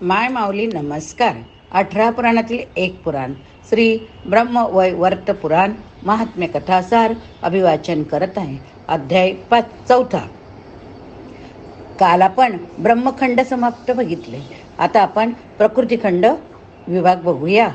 माय माऊली नमस्कार. अठरा पुराणातील एक पुराण. श्री ब्रह्म वै वर्त पुराण महात्म्य कथासार अभिवाचन करत आहे. अध्याय पाच चौथा. काल आपण ब्रह्मखंड समाप्त बघितले. आता आपण प्रकृतीखंड विभाग बघूया.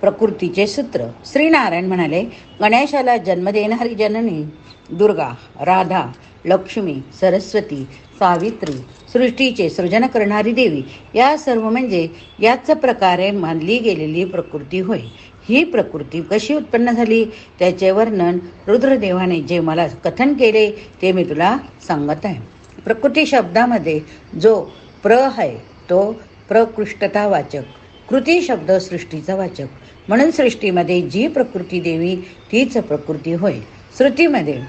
प्रकृतीचे सूत्र. श्रीनारायण म्हणाले गणेशाला जन्म देणारी जननी दुर्गा राधा लक्ष्मी सरस्वती सावित्री सृष्टीचे सृजन करणारी देवी. या सर्व म्हणजे याच प्रकारे मानली गेलेली प्रकृती होय. ही प्रकृती कशी उत्पन्न झाली? त्याचे वर्णन रुद्रदेवाने जे मला कथन केले ते मी तुला सांगत आहे. प्रकृती शब्दामध्ये जो प्र आहे तो प्रकृष्टता वाचक. कृती शब्द सृष्टीचा वाचक. म्हणून सृष्टीमध्ये जी प्रकृती देवी तीच प्रकृती होय. श्रुतीमध्ये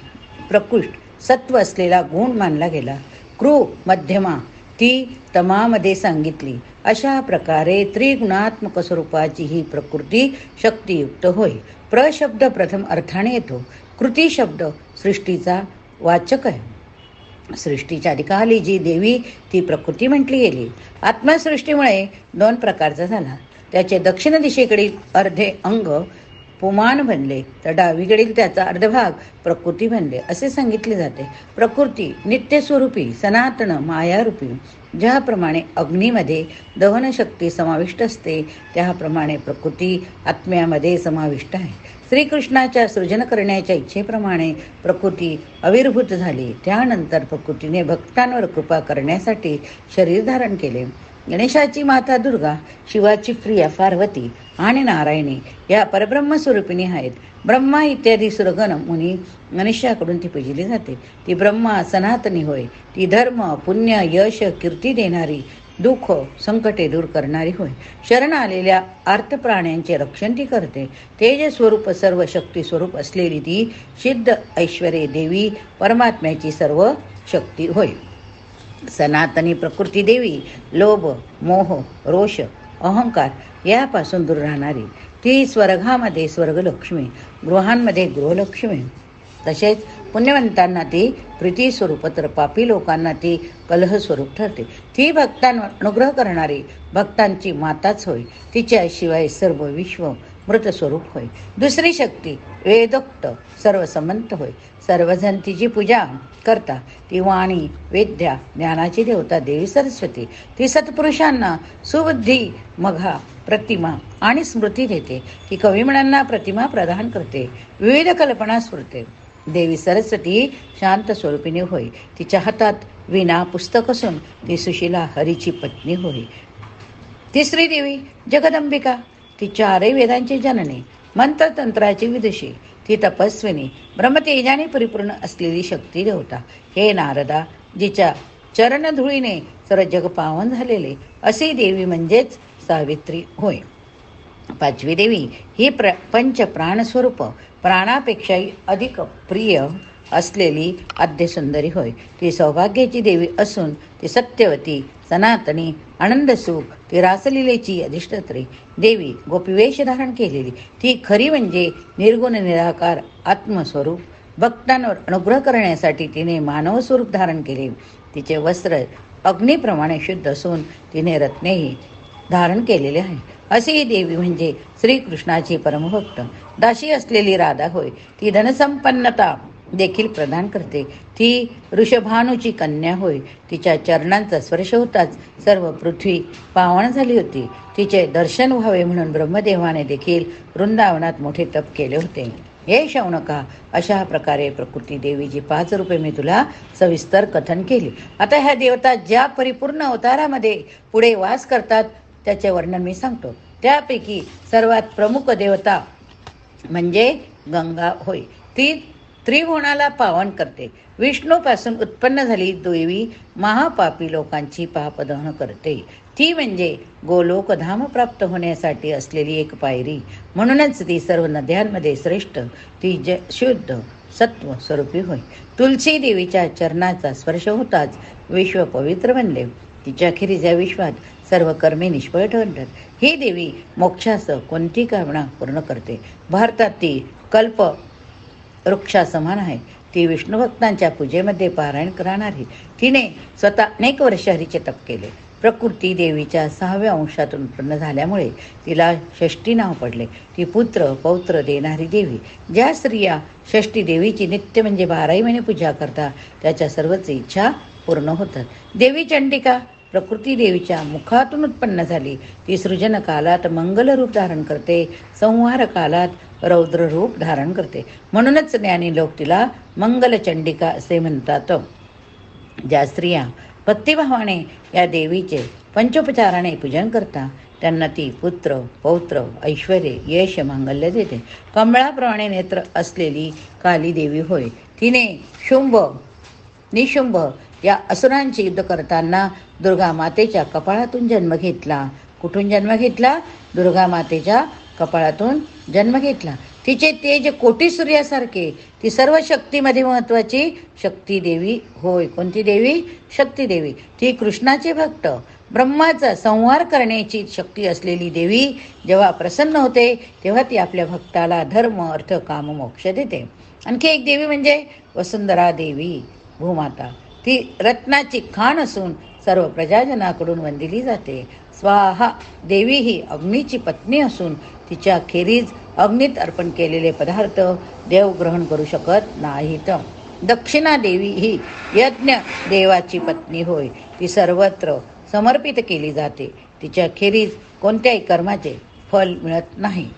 प्रकृष्ट सत्व असलेला गुण मानला गेला. क्रू मध्यमा ती तमामध्ये सांगितली. अशा प्रकारे त्रिगुणात्मक स्वरूपाची ही प्रकृती शक्तियुक्त होय. प्रशब्द प्रथम अर्थाने येतो. कृती शब्द सृष्टीचा वाचक आहे. सृष्टीच्या अधिकाली जी देवी ती प्रकृती म्हटली गेली. आत्मसृष्टीमुळे दोन प्रकारचा झाला. त्याचे दक्षिण दिशेकडील अर्धे अंग पुमान बनले तर डावीकडील त्याचा अर्धभाग प्रकृती बनले असे सांगितले जाते. प्रकृती नित्यस्वरूपी सनातन मायारूपी ज्याप्रमाणे अग्नीमध्ये दहनशक्ती समाविष्ट असते त्याप्रमाणे प्रकृती आत्म्यामध्ये समाविष्ट आहे. श्रीकृष्णाच्या सृजन करण्याच्या इच्छेप्रमाणे प्रकृती आविर्भूत झाली. त्यानंतर प्रकृतीने भक्तांवर कृपा करण्यासाठी शरीर धारण केले. गणेशाची माता दुर्गा शिवाची प्रिया पार्वती आणि नारायणी या परब्रह्म स्वरूपिणी आहेत. ब्रह्मा इत्यादी सुरगण मुनी गणेशाकडून ती पूजली जाते. ती ब्रह्मा सनातनी होय. ती धर्म पुण्य यश कीर्ती देणारी दुःख संकटे दूर करणारी होय. शरण आलेल्या प्राण्यांचे रक्षण ती करते. तेज स्वरूप सर्व शक्ती स्वरूप असलेली ती सिद्ध ऐश्वर्य देवी परमात्म्याची सर्व शक्ती होय. सनातनी प्रकृती देवी लोभ मोह रोष अहंकार यापासून दूर राहणारी ती स्वर्गामध्ये स्वर्गलक्ष्मी गृहांमध्ये गृहलक्ष्मी. तसेच पुण्यवंतांना ती प्रीती स्वरूप तर पापी लोकांना ती कलह स्वरूप ठरते. ती भक्तांवर अनुग्रह करणारी भक्तांची माताच होय. तिच्याशिवाय सर्व विश्व मृत स्वरूप होय. दुसरी शक्ती वेदोक्त सर्वसमंत होय. सर्वजण तिची पूजा करता ती वाणी वेद्या ज्ञानाची देवता देवी सरस्वती. ती सत्पुरुषांना सुबुद्धी मघा प्रतिमा आणि स्मृती देते. ती कविमणांना प्रतिमा प्रदान करते. विविध कल्पना स्फुरते. देवी सरस्वती शांत स्वरूपिणी होय. तिच्या हातात विना पुस्तक असून ती सुशिला हरीची पत्नी होय. तिसरी देवी जगदंबिका. ती चारही वेदांची जननी. मंत्रतंत्राची विदुषी. ती तपस्विनी ब्रह्मतेजाने परिपूर्ण असलेली शक्ती देवता. हे नारदा जिच्या चरणधुळीने सर्व जग पावन झालेले अशी देवी म्हणजेच सावित्री होय. पाचवी देवी ही प्र पंच प्राणस्वरूप प्राणापेक्षाही अधिक प्रिय असलेली आद्यसुंदरी होय. ती सौभाग्याची देवी असून ती सत्यवती सनातनी आनंदसुख ती रासलीलेची अधिष्ठत्री. देवी गोपीवेश धारण केलेली. ती खरी म्हणजे निर्गुण निराकार आत्मस्वरूप. भक्तांवर अनुग्रह करण्यासाठी तिने मानव स्वरूप धारण केले. तिचे वस्त्र अग्नीप्रमाणे शुद्ध असून तिने रत्नेही धारण केलेले आहे. अशी ही देवी म्हणजे श्रीकृष्णाची परमभक्त. दाशी असलेली राधा होय. ती धनसंपन्नता देखील प्रदान करते. ती ऋषभानूची कन्या होय. तिच्या चरणांचा स्पर्श होताच सर्व पृथ्वी पावन झाली होती. तिचे दर्शन व्हावे म्हणून ब्रह्मदेवाने देखील वृंदावनात मोठे तप केले होते. हे शौनका अशा प्रकारे प्रकृती देवीची पाच रूपे मी तुला सविस्तर कथन केली. आता ह्या देवता ज्या परिपूर्ण अवतारामध्ये पुढे वास करतात त्याचे वर्णन मी सांगतो. त्यापैकी सर्वात प्रमुख देवता म्हणजे गंगा होय. ती त्रिगुणाला पावन करते. विष्णूपासून उत्पन्न झाली देवी महापापी लोकांची पापदहन करते. ती म्हणजे गोलोकधाम प्राप्त होण्यासाठी असलेली एक पायरी. म्हणूनच ती सर्व नद्यांमध्ये श्रेष्ठ ती ज शुद्ध सत्व स्वरूपी होय. तुलसी देवीच्या चरणाचा स्पर्श होताच विश्व पवित्र बनले. तिच्या अखेरीस या विश्वात सर्व कर्मे निष्फळ ठरतात. ही देवी मोक्षासह कोणती कामना पूर्ण करते? भारतात ती कल्प वृक्षासमान आहे. ती विष्णुभक्तांच्या पूजेमध्ये पारायण करणारी तिने स्वतः अनेक वर्ष हरीचे तप केले. प्रकृती देवीच्या सहाव्या अंशातून उत्पन्न झाल्यामुळे तिला षष्ठी नाव पडले. ती पुत्र पौत्र देणारी देवी. ज्या स्त्रिया षष्ठी देवीची नित्य म्हणजे बाराही महिने पूजा करतात त्याच्या सर्वच इच्छा पूर्ण होतात. देवी चंडिका प्रकृती देवीच्या मुखातून उत्पन्न झाली. ती सृजन कालात मंगल रूप धारण करते संहार कालात रौद्र रूप धारण करते. म्हणूनच ज्ञानी लोक तिला मंगलचंडिका असे म्हणतात. ज्या स्त्रिया भक्तिभावाने या देवीचे पंचोपचाराने पूजन करतात त्यांना ती पुत्र पौत्र ऐश्वर यश मांगल्य देते. कमळाप्रमाणे नेत्र असलेली काली देवी होय. तिने शुंभ निशुंभ या असुरांची युद्ध करताना दुर्गा मातेच्या कपाळातून जन्म घेतला. कुठून जन्म घेतला? दुर्गा मातेच्या कपाळातून जन्म घेतला. तिचे तेज कोटी सूर्यासारखे ती सर्व शक्तीमध्ये महत्वाची शक्ती देवी. होय कोणती देवी? शक्ती देवी. ती कृष्णाचे भक्त. ब्रह्माचा संहार करण्याची शक्ती असलेली देवी जेव्हा प्रसन्न होते तेव्हा ती आपल्या भक्ताला धर्म अर्थ काम मोक्ष देते. आणखी एक देवी म्हणजे वसुंधरा देवी. भूमाता. ती रत्नाची खाण असून सर्व प्रजाजनाकडून वंदिली जाते. स्वाहा देवी ही अग्नीची पत्नी असून तिच्या खेरीज अग्नीत अर्पण केलेले पदार्थ देव ग्रहण करू शकत नाहीत. दक्षिणा देवी ही यज्ञ देवाची पत्नी होय. ती सर्वत्र समर्पित केली जाते. तिच्या खेरीज कोणत्याही कर्माचे फल मिळत नाही.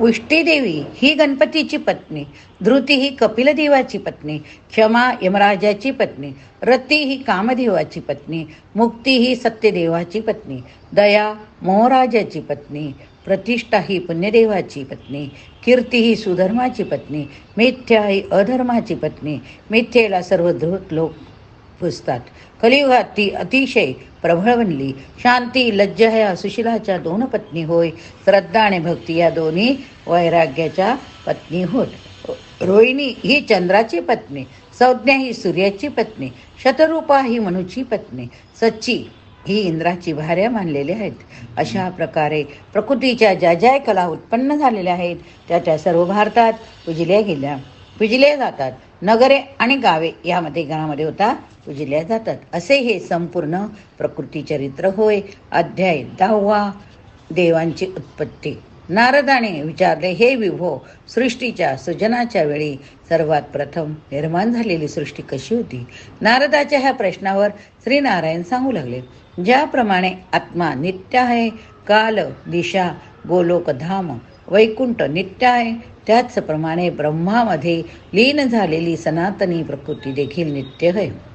उष्टीदेवी ही गणपतीची पत्नी धृती ही कपिलदेवाची पत्नी क्षमा यमराजाची पत्नी रती ही कामदेवाची पत्नी मुक्ती ही सत्यदेवाची पत्नी दया मोहराजाची पत्नी प्रतिष्ठा ही पुण्यदेवाची पत्नी कीर्ती ही सुधर्माची पत्नी मिथ्या ही अधर्माची पत्नी मिथ्येला सर्व धृत लोक पुजतात कलियुगात ती अतिशय प्रबळ बनली. शांती लज्जा ह्या सुशिलाच्या दोन पत्नी होय. श्रद्धा आणि भक्ती या दोन्ही वैराग्याच्या पत्नी होत. रोहिणी ही चंद्राची पत्नी संज्ञा ही सूर्याची पत्नी शतरूपा ही मनुची पत्नी सच्ची ही इंद्राची भार्या मानलेल्या आहेत. अशा प्रकारे प्रकृतीच्या ज्या ज्या कला उत्पन्न झालेल्या आहेत त्या त्या सर्व भारतात पूजल्या गेल्या. पूजल्या जातात. नगरे आणि गावे यामध्ये घरामध्ये होता पूजल्या जातात. असे हे संपूर्ण प्रकृती चरित्र होय. अध्याय दहावा देवांची उत्पत्ती. नारदाने विचारले हे विभो सृष्टीच्या सृजनाच्या वेळी सर्वात प्रथम निर्माण झालेली सृष्टी कशी होती? नारदाच्या ह्या प्रश्नावर श्रीनारायण सांगू लागले ज्याप्रमाणे आत्मा नित्य आहे काल दिशा गोलोकधाम वैकुंठ नित्य आहे त्याचप्रमाणे ब्रह्मामध्ये लीन झालेली सनातनी प्रकृती देखील नित्य आहे.